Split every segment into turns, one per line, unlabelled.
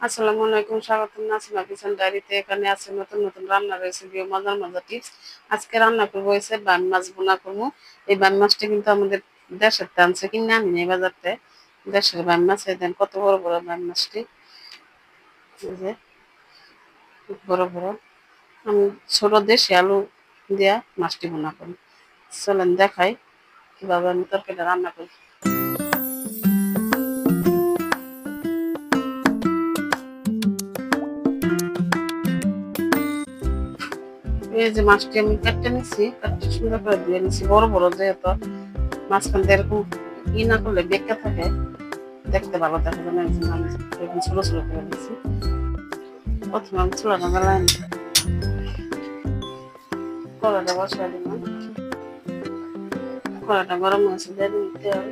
আসসালামু আলাইকুম, স্বাগতম নাসিমা কিচেন ডায়েরিতে এখানে আছে নতুন নতুন রান্নার রেসিপি ও মজার মজার টিপস আজকে রান্না করব হয়েছে বান মাছ বোনা করব। এই বান মাছটা কিন্তু আমাদের দেশের টানছে কিনে আনি নেই বাজারতে। দেশের বান মাছ দেন কত বড় বড় বান মাছটি। যে, বড় বড়। আমি ছোট দেশি আলু দিয়া মাছটি বোনা করি। চলেন দেখাই কীভাবে আমি তরকারিটা রান্না করি। এই যে মাছটি আমি কেটে নিচ্ছি কাটতে সুন্দর করে ধুয়ে নিচ্ছি বড় বড় যেহেতু। মাঝখান দিয়ে এরকম ই না করলে বেঁকে থাকে। দেখতে ভালো দেখা যায় না আমি এরকম ছোট ছোট করে দিচ্ছি প্রথমে আমি চুলাটা জ্বালাই নিই কড়াটা বসাই দিলাম। কড়াটা গরম হয়েছে দিয়ে দিন তেল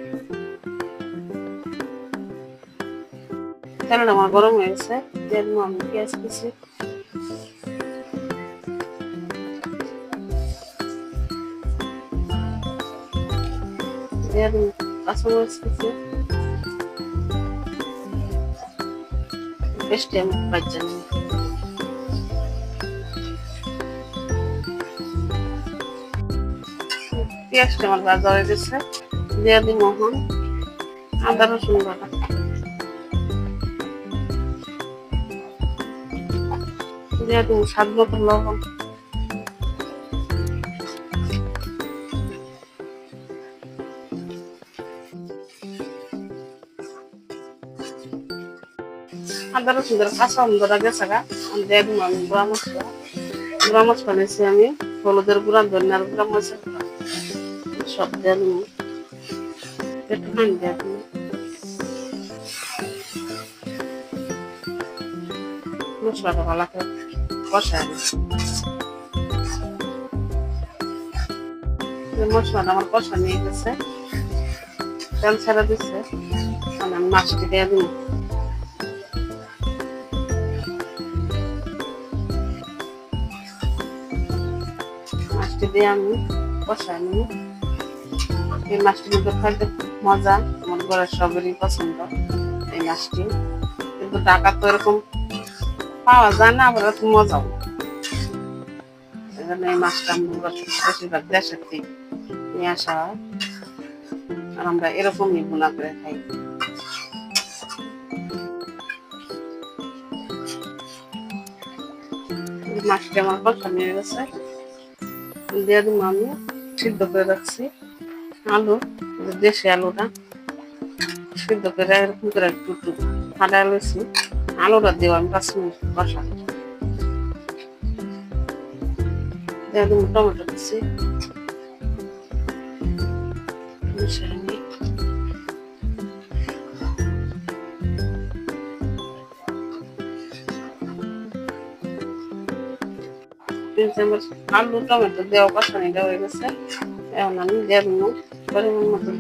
তেলটা আমার গরম হয়ে গেছে, দিয়ে দিলাম আমি পেঁয়াজ কুচি। দিন কাঁচামরিচ কুচি বেশটি আমি বাচ্চা। পেঁয়াজটা আমার ভাজা হয়ে গেছে। দিয়ে দিই মোহন। আদা রসুন বাটা। দিয়ে দিই স্বাদ মতো লবণ। আদা রসুন ধরে কাঁচা অন্ধরা গেছে গা দিয়ে দিই আমি গুঁড়া মশলা গুঁড়া। মশলা নিয়েছি আমি, হলুদের গুঁড়া, ধনিয়ার গুঁড়া মশলা সব দিয়ে দিই মশলাটা ভালো করে কষায় মশলাটা আমার কষা নিয়ে গেছে। তেল ছেড়ে দিচ্ছে আমি মাছটি দিয়ে দিয়ে আমি কষাই নিই এই মাছটি কিন্তু খাইতে মজা, আমার ঘরের সবেরই পছন্দ এই মাছটি। কিন্তু টাকা তো এরকম পাওয়া যায় না, আবার এত মজাও এই জন্য এই মাছটা আমরা বেশিরভাগ দেশের থেকে নিয়ে আসা হয়। আর আমরা এরকমই বোনা করে খাই। মাছটি আমার কষা নিয়ে গেছে। দিয়ে দিব আমি, সিদ্ধ করে রাখছি। আলু দেশি আলুটা, সিদ্ধ করে এরকম করে একটু একটু ফাটাই লইছি আলুটা দেব আমি পাঁচ মিনিট বসা। টমেটো দিচ্ছি আলু টমেটো দেওয়া হয়ে গেছে। এখন আমি পরিমাণ মতো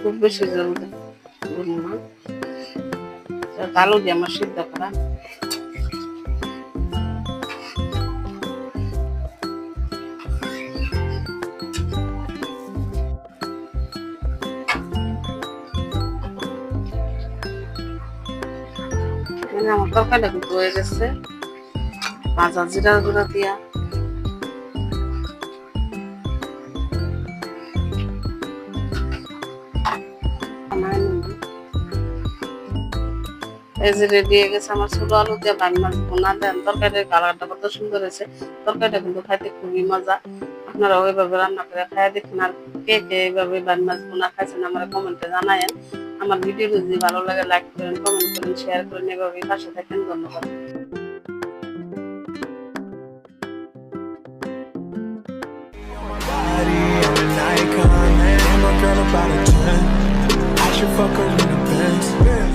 খুব বেশি জল দিব না আলু দিয়ে আমার সিদ্ধ করা। আমার তরকারিটা কিন্তু হয়ে গেছে। ভাজা জিরা গুঁড়া দিয়া রেডি হয়ে গেছে আমার আলু মাছ বোনা দেন। তরকারির কত সুন্দর হয়েছে। তরকারিটা কিন্তু খুবই মজা। রান্না করে দেখুন আর কে কে এইভাবে মাছ বোনা খাইছেন আমার কমেন্টে জানায়েন। আমার ভিডিও যদি ভালো লাগে লাইক করেন কমেন্ট করেন শেয়ার করেন এভাবে পাশে থাকেন। ধন্যবাদ।
Girl about a 10. I should fuck her in the Benz.